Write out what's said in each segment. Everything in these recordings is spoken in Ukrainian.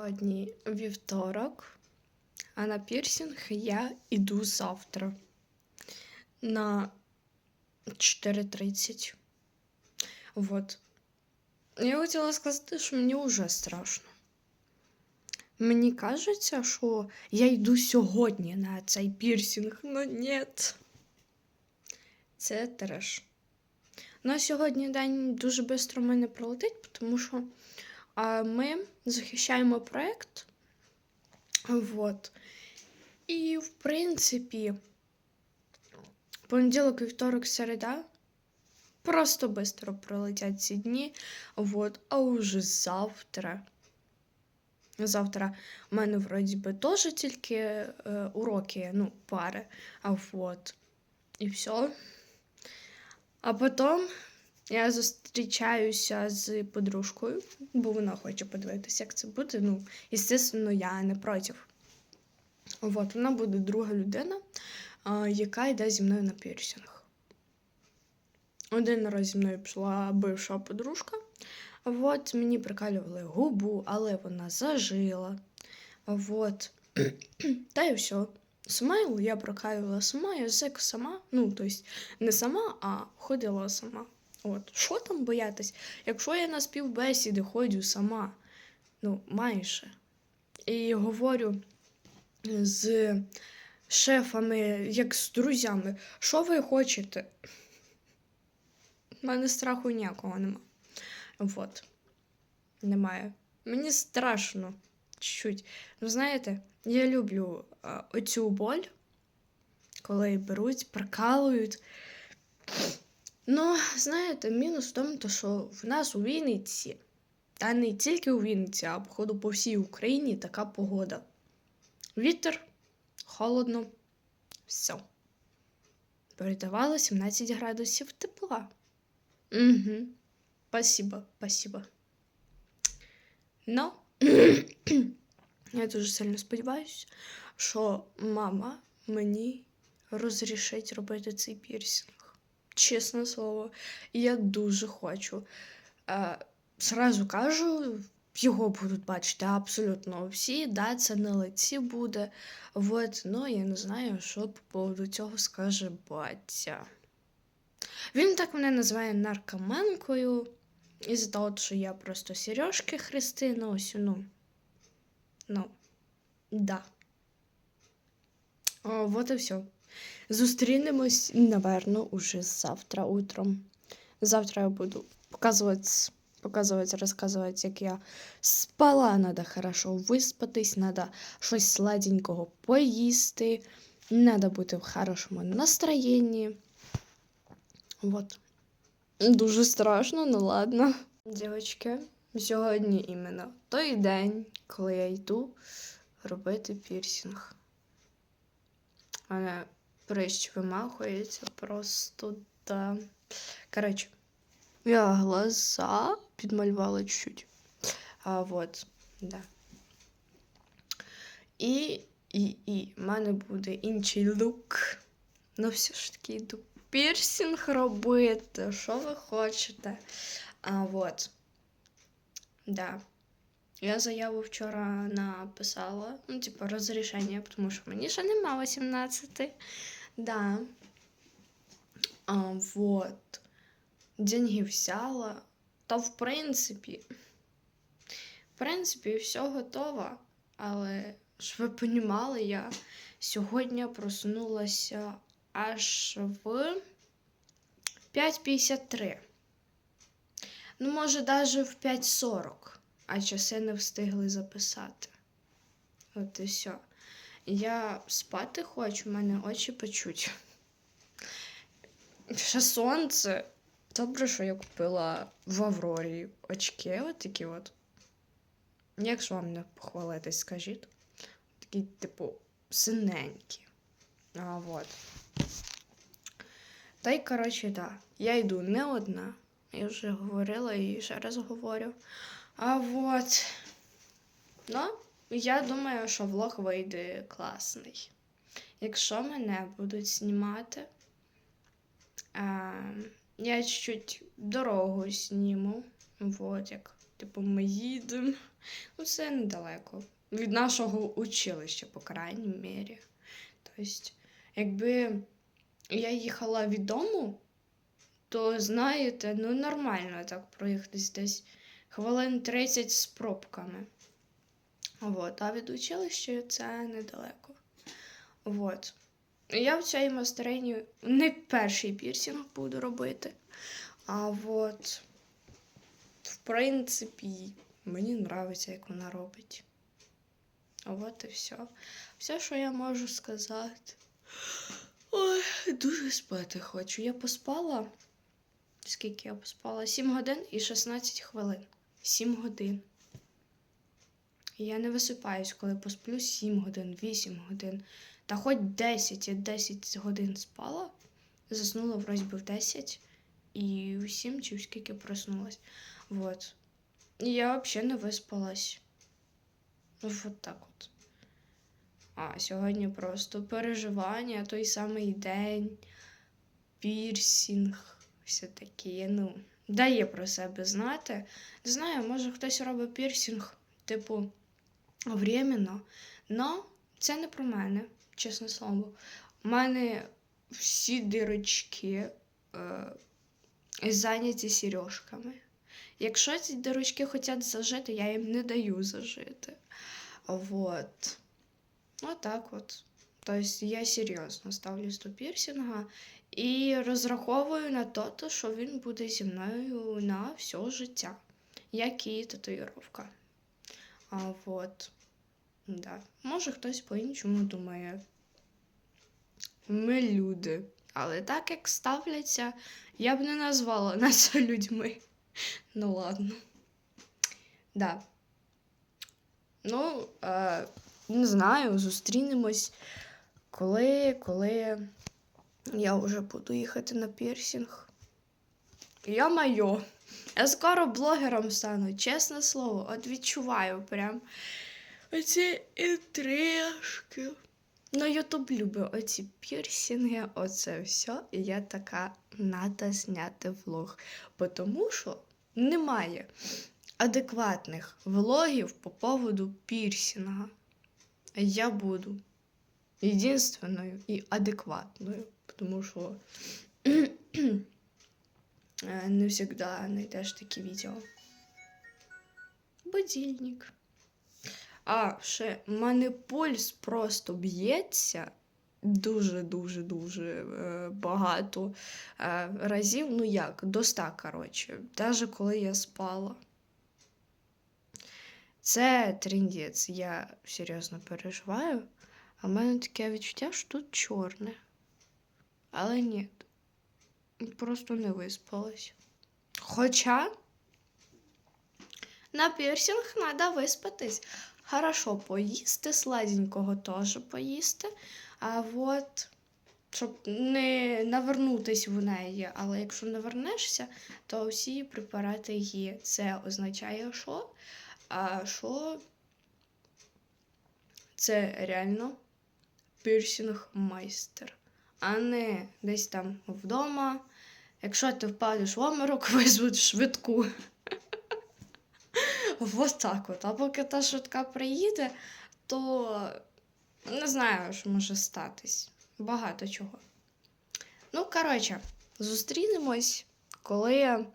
Сьогодні вівторок, а на пірсінг я іду завтра на 4.30. Вот. Я хотіла сказати, що мені вже страшно. Мені кажеться, що я йду сьогодні на цей пірсінг, но ні. Це треш. Ну, сьогодні день дуже швидко в мене пролетить, тому що а, ми захищаємо проєкт. Вот. І, в принципі, понеділок, вівторок, середа просто швидко пролетять ці дні. Вот. А уже завтра. Завтра у мене вроді би теж тільки е, уроки, ну, пари. А вот. І все. А потім я зустрічаюся з подружкою, бо вона хоче подивитися, як це буде. Ну, і, звісно, я не проти. От, вона буде друга людина, яка йде зі мною на пірсінг. Один раз зі мною пішла бивша подружка. От, мені прикалювали губу, але вона зажила. Вот. Та і все. Смайл я прокалювала сама, язик сама. Ну, тобто, не сама, а ходила сама. От, що там боятись? Якщо я на співбесіди ходжу сама, ну, майже, і говорю з шефами, як з друзями, що ви хочете? У мене страху ніякого нема. От. Немає. Мені страшно чуть-чуть. Ну, знаєте, я люблю оцю боль, коли беруть, прикалують. Ну, знаєте, мінус в тому, що в нас у Вінниці, та не тільки у Вінниці, а походу по всій Україні така погода. Вітер, холодно, все. Передавало 17 градусів тепла. Угу. Спасибо, спасибо. Но я дуже сильно сподіваюся, що мама мені розрішить робити цей пірсінг. Чесне слово, І я дуже хочу. Е, Сразу кажу, його будуть бачити абсолютно всі. Да, це на лиці буде. Вот, ну я не знаю, що по поводу цього скаже батя. Він так мене називає наркоманкою. Із-за того, що я просто сережки Христина, ось, ну. Ну, да. О, вот і все. Зустрінемось, наверно, уже завтра утром. Завтра я буду показувати, показувати, розказувати, як я спала, треба хорошо виспатись, треба щось сладенького поїсти, треба бути в хорошому настроєнні. Вот. Дуже страшно, ну ладно. Дівчатки, сьогодні іменно той день, коли я йду робити пірсінг. Мене прищ вимахується просто да. Коротше, я глаза підмалювала чуть-чуть. А вот, да. І, і, і в мене буде інший лук. Ну, все ж таки йду пірсінг робити. Що ви хочете? А вот. Да. Я заяву вчора написала, ну, типу, розрішення, тому що мені ще нема 18. Да. А, вот. Деньги взяла. Та, в принципі, в принципі, все готово. Але ж ви понімали, я сьогодні просунулася аж в 5.53. Ну, може, навіть в 5.40, а часи не встигли записати. От і все. Я спати хочу, в мене очі печуть. Ще сонце. Добре, що я купила в Аврорі очки от такі от. Якщо вам не похвалитись, скажіть. Такі, типу, синенькі. А, вот. Та й, коротше, так. Да, я йду не одна. Я вже говорила і ще раз говорю. А вот. Ну, я думаю, що влог вийде класний. Якщо мене будуть знімати, а, я чуть-чуть дорогу зніму. Вот як Типу, ми їдемо. Ну, це недалеко. Від нашого училища, по крайній мірі. Тобто, якби я їхала від дому, то знаєте, ну нормально так проїхатись десь хвилин 30 з пробками. Вот. А від училища це недалеко. Вот. Я в цій мастерині не перший пірсінг буду робити. А от, в принципі, мені подобається, як вона робить. От і все. Все, що я можу сказати. Ой, дуже спати хочу. Я поспала. Скільки я поспала? 7 годин і 16 хвилин. 7 годин. Я не висипаюсь, коли посплю 7 годин, 8 годин. Та хоч 10, я 10 годин спала. Заснула вроді в 10 і в 7 чи в скільки проснулась. Вот. І я взагалі не виспалась. Ну, от так от. А сьогодні просто переживання, той самий день, пірсінг, все таке. Ну, дає про себе знати. Не знаю, може хтось робить пірсінг, типу, временно. Но це не про мене, чесне слово. У мене всі дирочки е, зайняті сережками. Якщо ці дирочки хочуть зажити, я їм не даю зажити. Вот. Отак от. Тобто я серйозно ставлюсь до пірсінга і розраховую на те, що він буде зі мною на все життя, як і татуїровка. А вот. Да. Може хтось по-іншому думає. Ми люди. Але так як ставляться, я б не назвала нас людьми. Ну ладно. Да. Ну, е, не знаю, зустрінемось, коли, коли я вже буду їхати на пірсінг. Я майо. Я скоро блогером стану, чесне слово, от відчуваю прям оці інтрижки. Ну, Ютуб любить оці пірсінги, оце все. І я така, надо зняти влог. Бо Тому що немає адекватних влогів по поводу пірсінга. Я буду єдинственною і адекватною, тому що не завжди знайдеш такі відео. Будильник. А, ще в мене пульс просто б'ється дуже-дуже дуже е, багато е, разів. Ну як, до ста, коротше, навіть коли я спала. Це трендець, я серйозно переживаю. А в мене таке відчуття, що тут чорне. Але ні. Просто не виспалась. Хоча на пірсінг треба виспатись. Хорошо поїсти, сладенького теж поїсти. А от, щоб не навернутись в неї. Але якщо не вернешся, то всі препарати є. Це означає, що? А що це реально пірсінг майстер, а не десь там вдома. Якщо ти впадеш в оморок, визвуть швидку. Вот так от. А поки та швидка приїде, то не знаю, що може статись. Багато чого. Ну, коротше, зустрінемось, коли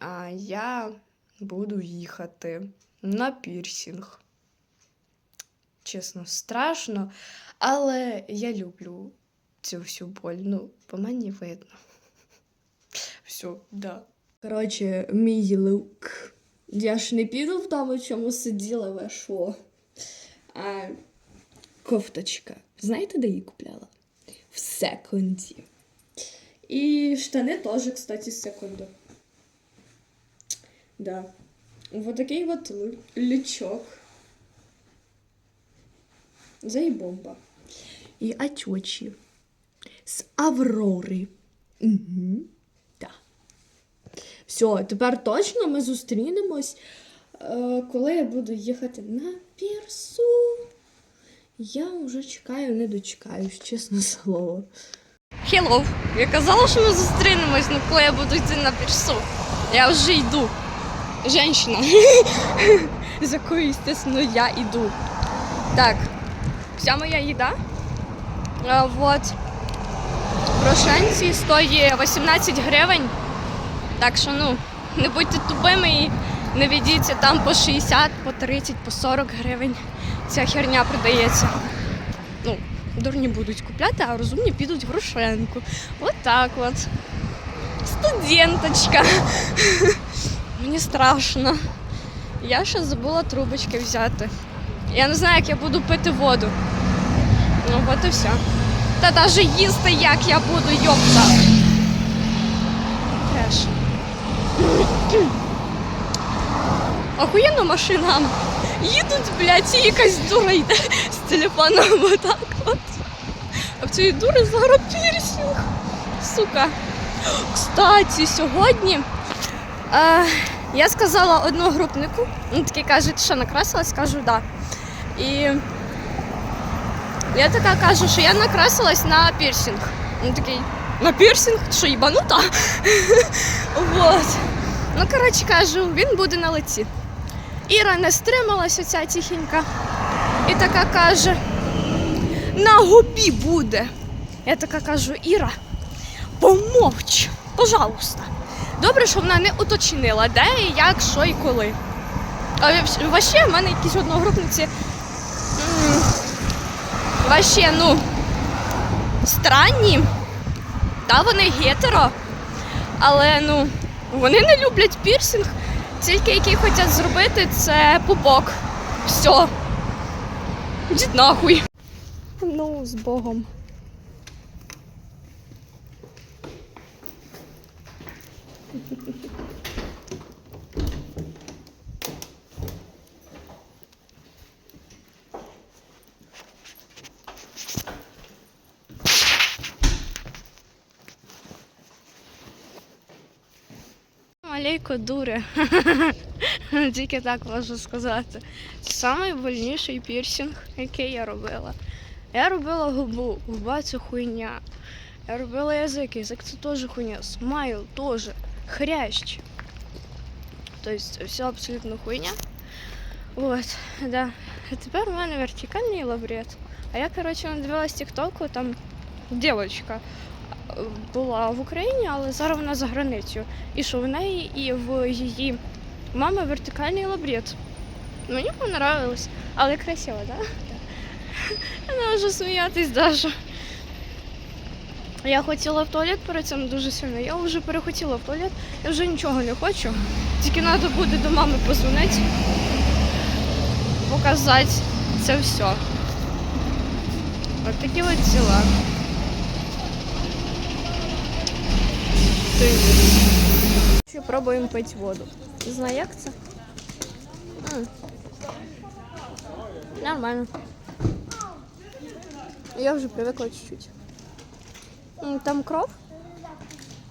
а, я буду їхати на пірсінг. Чесно, страшно, але я люблю цю всю боль. Ну, по мені видно. Все, да. Коротше, мій лук. Я ж не піду в тому, чому сиділа, ви? А кофточка. Знаєте, де її купляла? В секунді. І штани теж, кстати, з секунду. Да. Вот такий вот лючок. Заебомба. І очочі. З Аврори. Угу. Все, тепер точно ми зустрінемось, е, коли я буду їхати на пірсу. Я вже чекаю, не дочекаюсь, чесне слово. Hello. Я казала, що ми зустрінемось, ну коли я буду йти на пірсу. Я вже йду. женщина, з якою, звісно, я йду. Так, вся моя їда. А, вот. В Рошенці стоїть 18 гривень. Так що, ну, не будьте тупими і не ведіться там по 60, по 30, по 40 гривень. Ця херня продається. Ну, дурні будуть купляти, а розумні підуть в Рошенку. От так от. Студенточка. Мені страшно. Я ще забула трубочки взяти. Я не знаю, як я буду пити воду. Ну, от і все. Та навіть їсти як я буду, йопта. Треш. Охуєнно машина. Їдуть, блядь, і якась дура йде з телефоном отак от. А в цієї дури зараз пірсінг. Сука. Кстати, сьогодні е, я сказала одногрупнику, він такий каже, ти що накрасилась? Кажу, да. І я така кажу, що я накрасилась на пірсінг. Він такий, на пірсінг? Що їбанута? вот. Ну, коротше кажу, він буде на лиці. Іра не стрималась оця тихенька. І така каже: на губі буде. Я така кажу, Іра, помовч, пожалуйста. Добре, що вона не уточнила, де і як, що і коли. А вообще в мене якісь одногрупниці. Вообще, ну, странні. Та вони гетеро, але ну, вони не люблять пірсінг, Тільки який хочуть зробити, це пупок. Все. Дід нахуй. Ну, з Богом. Алейко дури. Тільки так можу сказати. Це найбольніший пірсинг, який я робила. Я робила губу, губа це хуйня. Я робила язик, язик це теж хуйня. Смайл теж. Хрящ. Тобто все абсолютно хуйня. Вот, да. А тепер у мене вертикальний лабрет. А я, коротше, надивилась тіктоку, там е, була в Україні, але зараз вона за границею. І що в неї і в її мами вертикальний лабрет. Мені понравилось. Але красиво, так? Да? Не можу сміятись даже. Я хотіла в туалет перед цим дуже сильно. Я вже перехотіла в туалет, я вже нічого не хочу. Тільки треба буде до мами позвонити, показати це все. От такі от діла. Ще пробуємо пити воду. Не знаю, як це. М. Нормально. Я вже привикла чуть-чуть. Там кров?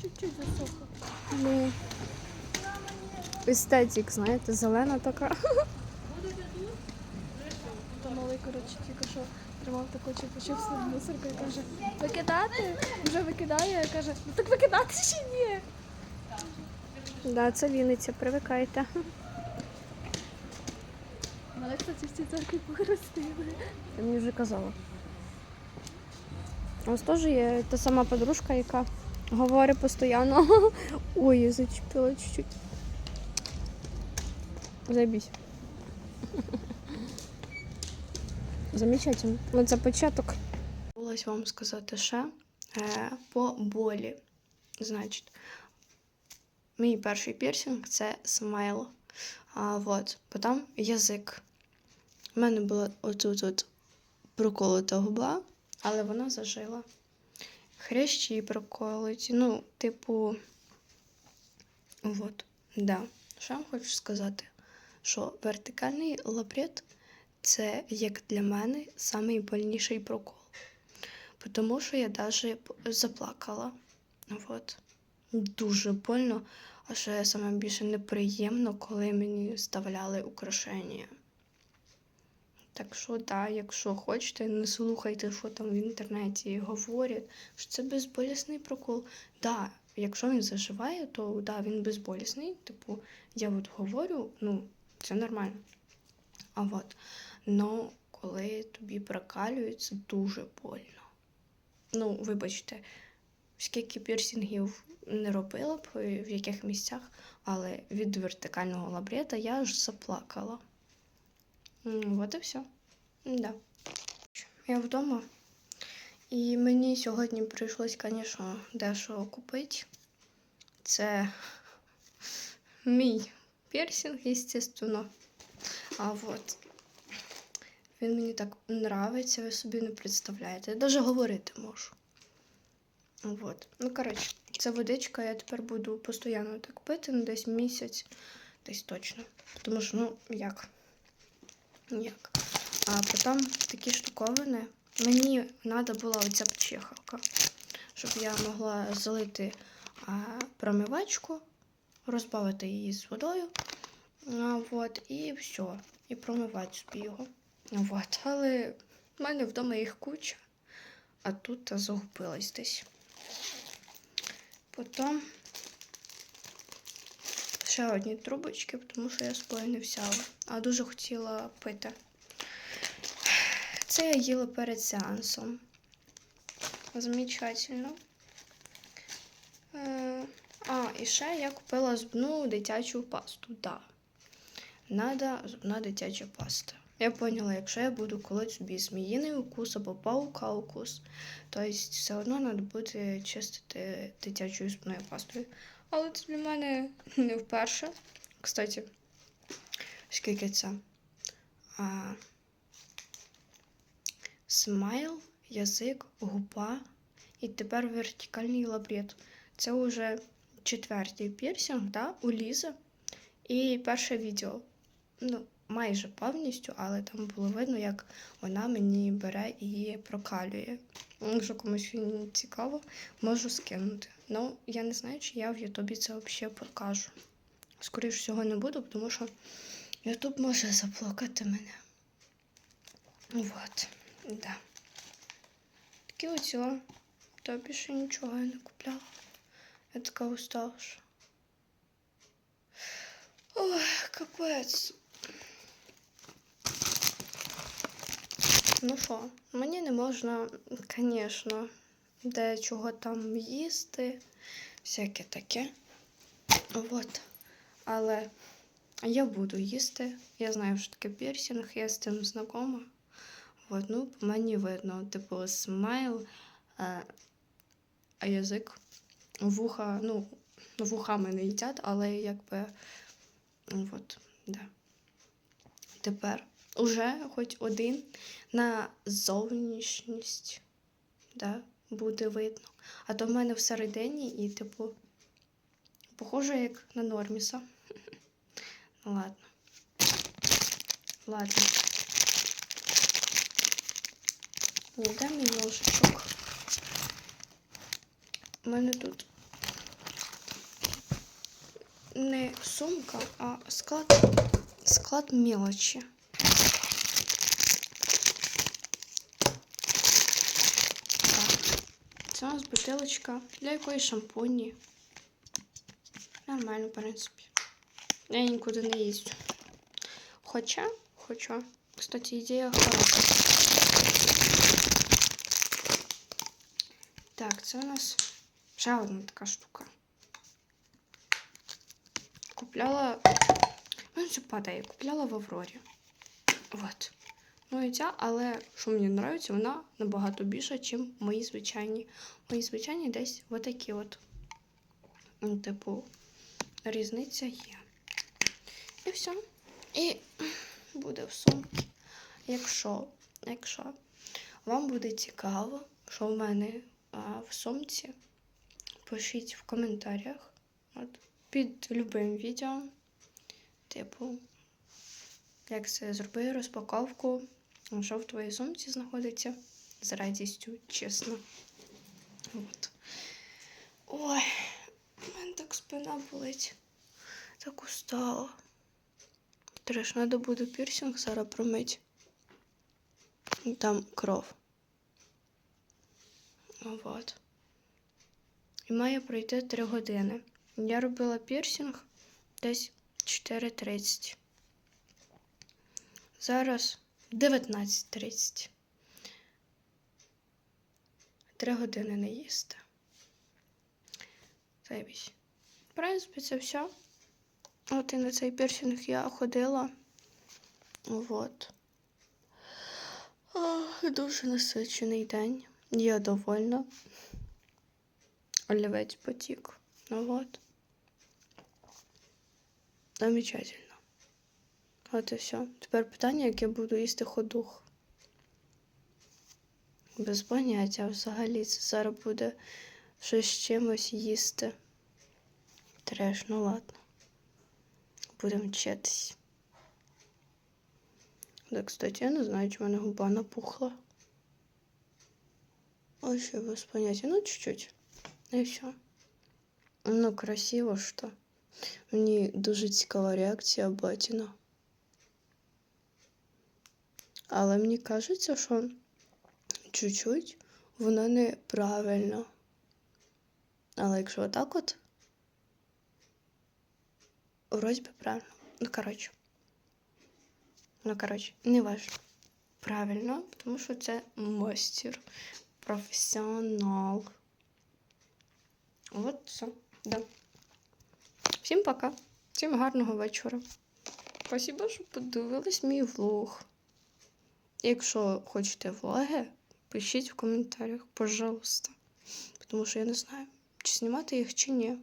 Чуть-чуть засохло. Ну. Естетик, знаєте, зелена така. То малий, коротше, тільки що тримав таку чіпачівську мусорку і каже, викидати? Вже викидає, каже, ну так викидати чи ні? Да, це Вінниця, привикайте. Мене, кстати, в цій церкві похрестили. Ти мені вже казала. У нас теж є та сама подружка, яка говорить постійно. Ой, я зачепила чуть-чуть. Зайбісь. Замечательно. Ну, це початок. Хотілося вам сказати ще е, по болі. Значить, мій перший пірсинг це смайл. А, вот. Потім язик. У мене була отут от проколота губа, але вона зажила. Хрящі проколоті. Ну, типу, от, да. Що вам хочу сказати? Що вертикальний лапрет це, як для мене, найбольніший прокол. Тому що я навіть заплакала. От. Дуже больно, а ще саме більше неприємно, коли мені вставляли украшення. Так що, да, якщо хочете, не слухайте, що там в інтернеті говорять, що це безболісний прокол. Да, якщо він заживає, то да, він безболісний. Типу, я от говорю, ну, це нормально. А от, но коли тобі прокалюють, це дуже больно. Ну, вибачте, скільки пірсінгів не робила б е, в яких місцях, але від вертикального лабрета я аж заплакала. От і все. Да. Я вдома. І мені сьогодні прийшлось, звісно, дещо купити. Це мій пірсинг, естественно. А от він мені так нравиться, ви собі не представляєте. Я навіть говорити можу. Вот. Ну, коротше, це водичка, я тепер буду постійно так пити, ну, десь місяць, десь точно. Тому що, ну, як? Як? А потім такі штуковини. Мені треба була оця пчихалка, щоб я могла залити а, промивачку, розбавити її з водою. А, вот, і все. І промивати собі його. Вот. Але в мене вдома їх куча, а тут загубилась десь. Потім ще одні трубочки, тому що я з собою не взяла, а дуже хотіла пити. Це я їла перед сеансом. Замечательно. Е, А, і ще я купила зубну дитячу пасту. Да. Надо зубна дитяча паста. Я поняла, якщо я буду колоть собі зміїний укус або паука укус, то все одно треба буде чистити дитячою зубною пастою. Але це для мене не вперше. Кстати, скільки це? А, смайл, язик, губа і тепер вертикальний лабрет. Це вже четвертий пірсинг, да, у Лізи. І перше відео. Ну, майже повністю, але там було видно, як вона мені бере і прокалює. Якщо комусь цікаво, можу скинути. Ну, я не знаю, чи я в Ютубі це взагалі покажу. Скоріше всього не буду, тому що Ютуб може заплакати мене. Вот, да. Такі оцього. Та більше нічого я не купляла. Я така уставша. Ой, капець. Ну що, мені не можна, звісно, дечого там їсти, всяке таке. От. Але я буду їсти. Я знаю, що таке пірсінг, я з цим знакома. От, ну, мені видно, типу, смайл, а, а язик, вуха, ну, вухами не їдять, але якби. От, да. Тепер уже хоч один на зовнішність да, буде видно. А то в мене всередині і, типу, похоже, як на норміса. Ну ладно. Ладно. Дай мій ножичок. У мене тут не сумка, а склад, склад мелочі. Це у нас бутилочка для якоїсь шампуні. Нормально, в принципі. Я нікуди не їздю. Хоча, хоча, кстати, ідея хороша. Так, це у нас ще одна така штука. Купляла. Ну, це падає. Купляла в Аврорі. Вот. Ну і ця, але що мені подобається, вона набагато більша, ніж мої звичайні. Мої звичайні десь отакі от. Ну, Типу, різниця є. І все. І буде в сумці. Якщо, якщо вам буде цікаво, що в мене а, в сумці, пишіть в коментарях. От, під любим відео. Типу, як це зроби розпаковку, що в твоїй сумці знаходиться з радістю, чесно. От. Ой, у мене так спина болить. Так устала. Треш, треба буде пірсинг зараз промити. Там кров. Вот. і має пройти 3 години. Я робила пірсинг десь 4.30. Зараз 19.30. Три години не їсти. Заєбісь. В принципі, це все. От і на цей пірсинг я ходила. Вот. Ах, дуже насичений день. Я довольна. Олівець потік. Ну от. Замечательно. От і все. Тепер питання, як я буду їсти ходух. Без поняття взагалі це зараз буде щось з чимось їсти. Треш, ну ладно. Будемо вчитись. Да, кстати, я не знаю, чи в мене губа напухла. Вообще без понятия. Ну, чуть-чуть. І все. Ну, красиво що. Мені дуже цікава реакція батіна. Але мені кажеться, що чуть-чуть воно неправильно. Але якщо отак от, вроді би правильно. Ну, коротше. Ну, коротше, не важно. Правильно, тому що це мастер, професіонал. От все. Да. Всім пока. Всім гарного вечора. Спасибо, що подивились мій влог. Якщо хочете влоги, пишіть в коментарях, пожалуйста. Тому що я не знаю, чи знімати їх, чи ні.